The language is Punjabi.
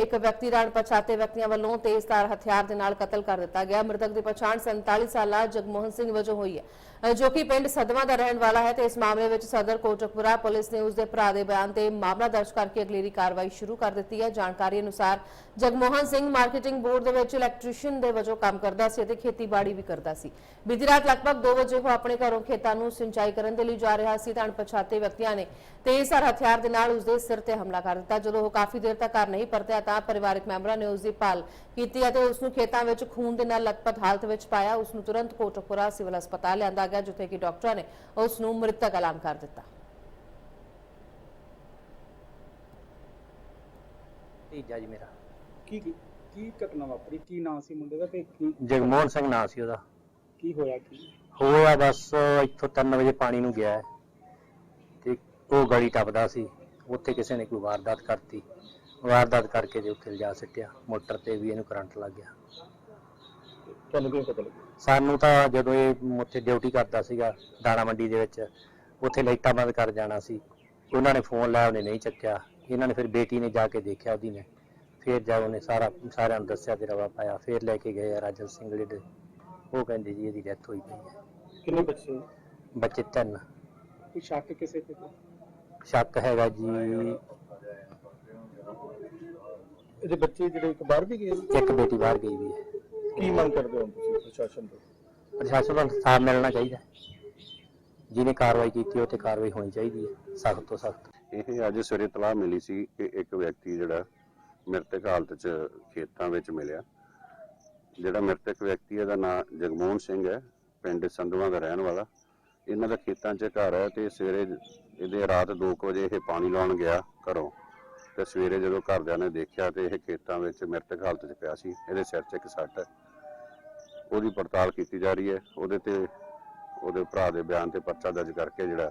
ਇੱਕ ਵਿਅਕਤੀ ਦਾ ਅਣਪਛਾਤੇ ਵਿਅਕਤੀਆਂ ਵੱਲੋਂ ਤੇਜ਼ਧਾਰ ਹਥਿਆਰ ਦੇ ਨਾਲ ਕਤਲ ਕਰ ਦਿੱਤਾ ਗਿਆ। ਮ੍ਰਿਤਕ ਦੀ ਪਛਾਣ 47 ਸਾਲਾ ਜਗਮੋਹਨ ਸਿੰਘ ਵਜੋਂ ਹੋਈ ਹੈ। ਜੋ ਕਿ ਪਿੰਡ ਸਦਵਾ ਦਾ ਰਹਿਣ ਵਾਲਾ ਹੈ ਤੇ ਇਸ ਮਾਮਲੇ ਵਿੱਚ ਸਦਰ ਕੋਟਕਪੁਰਾ ਪੁਲਿਸ ਨੇ ਉਸ ਦੇ ਭਰਾ ਦੇ ਬਿਆਨ ਤੇ ਮਾਮਲਾ ਦਰਜ ਕਰਕੇ ਅਗਲੇਰੀ ਕਾਰਵਾਈ ਸ਼ੁਰੂ ਕਰ ਦਿੱਤੀ ਹੈ। ਜਾਣਕਾਰੀ ਅਨੁਸਾਰ ਜਗਮੋਹਨ ਸਿੰਘ ਮਾਰਕੀਟਿੰਗ ਬੋਰਡ ਦੇ ਵਿੱਚ ਇਲੈਕਟ੍ਰੀਸ਼ੀਅਨ ਦੇ ਵਜੋਂ ਕੰਮ ਕਰਦਾ ਸੀ ਅਤੇ ਖੇਤੀਬਾੜੀ ਵੀ ਕਰਦਾ ਸੀ। ਬੀਤੀ ਰਾਤ ਲਗਭਗ 2 ਵਜੇ ਉਹ ਆਪਣੇ ਘਰੋਂ ਖੇਤਾਂ ਨੂੰ ਸਿੰਚਾਈ ਕਰਨ ਦੇ ਲਈ ਜਾ ਰਿਹਾ ਸੀ ਤਾਂ ਅਣਪਛਾਤੇ ਵਿਅਕਤੀਆਂ ਨੇ ਤੇਜ਼ਧਾਰ ਹਥਿਆਰ ਦੇ ਨਾਲ ਉਸ ਦੇ ਸਿਰ ਤੇ ਹਮਲਾ ਕਰ ਦਿੱਤਾ। ਜਦੋਂ ਉਹ ਕਾਫੀ ਦੇਰ ਤੱਕ ਘਰ ਨਹੀਂ ਪਰਤਿਆ ਤਾਂ ਪਰਿਵਾਰਕ ਮੈਂਬਰਾਂ ਨੇ ਉਸ ਦੀ ਭਾਲ ਕੀਤੀ ਅਤੇ ਉਸ ਨੂੰ ਖੇਤਾਂ ਵਿੱਚ ਖੂਨ ਦੇ ਨਾਲ ਲਤਪਤ ਹਾਲਤ ਵਿੱਚ ਪਾਇਆ। ਉਸ ਨੂੰ ਤੁਰੰਤ ਕੋਟਕਪੁਰਾ ਸਿਵਲ ਹਸਪਤਾਲ ਲਿਆਂਦਾ ਗਿਆ ਜਿੱਥੇ ਕਿ ਡਾਕਟਰਾਂ ਨੇ ਉਸ ਨੂੰ ਮ੍ਰਿਤਕ ਐਲਾਨ ਕਰ ਦਿੱਤਾ। ਭਤੀਜਾ ਜੀ ਮੇਰਾ। ਕੀ ਕੀ ਘਟਨਾ ਵਾਪਰੀ? ਕੀ ਨਾਂ ਸੀ ਮੁੰਡੇ ਦਾ ਤੇ ਕੀ ਜਗਮੋਹਨ ਸਿੰਘ ਨਾਂ ਸੀ ਉਹਦਾ। ਕੀ ਹੋਇਆ ਕੀ? ਹੋਇਆ ਬਸ ਇੱਥੋਂ 3 ਵਜੇ ਪਾਣੀ ਨੂੰ ਗਿਆ ਹੈ ਤੇ ਉਹ ਗਲੀ ਟੱਪਦਾ ਸੀ। ਉੱਥੇ ਕਿਸੇ ਨੇ ਕੋਈ ਵਾਰਦਾਤ ਕਰਤੀ। ਵਾਰਦਾਤ ਕਰਕੇ ਤੇ ਉੱਥੇ ਲਿਜਾ ਸਿੱਟਿਆ ਮੋਟਰ ਤੇ ਵੀ ਇਹਨੂੰ ਕਰੰਟ ਲੱਗ ਗਿਆ। ਤੁਹਾਨੂੰ ਕਿਵੇਂ ਪਤਾ ਲੱਗਿਆ? ਸਾਨੂੰ ਤਾਂ ਜਦੋਂ ਇਹ ਉੱਥੇ ਡਿਊਟੀ ਕਰਦਾ ਸੀਗਾ ਦਾਣਾ ਮੰਡੀ ਦੇ ਵਿੱਚ ਉੱਥੇ ਲਾਈਟਾਂ ਬੰਦ ਕਰ ਜਾਣਾ ਸੀ। ਉਹਨਾਂ ਨੇ ਫੋਨ ਲਾਇਆ ਉਹਨੇ ਨਹੀਂ ਚੱਕਿਆ। ਇਹਨਾਂ ਨੇ ਫਿਰ ਬੇਟੀ ਨੇ ਜਾ ਕੇ ਦੇਖਿਆ ਉਹਦੀ ਨੇ। ਫਿਰ ਜਾ ਉਹਨੇ ਸਾਰਾ ਸਾਰਿਆਂ ਨੂੰ ਦੱਸਿਆ ਤੇ ਰਵਾ ਪਾਇਆ। ਫਿਰ ਲੈ ਕੇ ਗਏ ਰਾਜਨ ਸਿੰਘ ਜਿਹੜੇ ਉਹ ਕਹਿੰਦੇ ਜੀ ਇਹਦੀ ਡੈਥ ਹੋਈ ਪਈ ਹੈ। ਕਿੰਨੇ ਬੱਚੇ ਬੱਚੇ ਤਿੰਨ। ਕੋਈ ਸ਼ੱਕ ਕਿਸੇ ਤੇ? ਸ਼ੱਕ ਹੈਗਾ ਜੀ ਇਹਦੇ ਬੱਚੇ ਜਿਹੜੇ ਇੱਕ ਬਾਹਰ ਵੀ ਗਏ ਇੱਕ ਬੇਟੀ ਬਾਹਰ ਗਈ ਵੀ ਹੈ। ਕੀ ਮੰਗ ਕਰਦੇ ਹੋ ਤੁਸੀਂ ਪ੍ਰਸ਼ਾਸਨ ਤੋਂ? ਪ੍ਰਸ਼ਾਸਨ ਨੂੰ ਇਨਸਾਫ ਮਿਲਣਾ ਚਾਹੀਦਾ ਹੈ। ਜਿਹਨੇ ਕਾਰਵਾਈ ਕੀਤੀ ਉਹ ਤੇ ਕਾਰਵਾਈ ਹੋਣੀ ਚਾਹੀਦੀ ਹੈ ਸਖਤ ਤੋਂ ਸਖਤ। ਇਹ ਅੱਜ ਸਵੇਰੇ ਤਲਾਹ ਮਿਲੀ ਸੀ ਕਿ ਇੱਕ ਵਿਅਕਤੀ ਜਿਹੜਾ ਮ੍ਰਿਤਕ ਹਾਲਤ 'ਚ ਖੇਤਾਂ ਵਿੱਚ ਮਿਲਿਆ। ਜਿਹੜਾ ਮ੍ਰਿਤਕ ਵਿਅਕਤੀ ਹੈ ਦਾ ਨਾਮ ਜਗਮੋਹਨ ਸਿੰਘ ਹੈ ਪਿੰਡ ਸੰਧਵਾ ਦਾ ਰਹਿਣ ਵਾਲਾ। ਇਹਨਾਂ ਦਾ ਖੇਤਾਂ 'ਚ ਘਰ ਹੈ ਤੇ ਸਵੇਰੇ ਇਹਦੇ ਰਾਤ 2 ਵਜੇ ਇਹ ਪਾਣੀ ਲਾਉਣ ਗਿਆ ਘਰੋਂ। ਤੇ ਸਵੇਰੇ ਜਦੋਂ ਘਰਦਿਆਂ ਨੇ ਦੇਖਿਆ ਤੇ ਇਹ ਖੇਤਾਂ ਵਿੱਚ ਮ੍ਰਿਤਕ ਹਾਲਤ 'ਚ ਪਿਆ ਸੀ, ਇਹਦੇ ਸਿਰ 'ਚ ਇੱਕ ਸੱਟ ਹੈ। ਉਹਦੀ ਪੜਤਾਲ ਕੀਤੀ ਜਾ ਰਹੀ ਹੈ। ਉਹਦੇ ਤੇ ਉਹਦੇ ਭਰਾ ਦੇ ਬਿਆਨ ਤੇ ਪਰਚਾ ਦਰਜ ਕਰਕੇ ਜਿਹੜਾ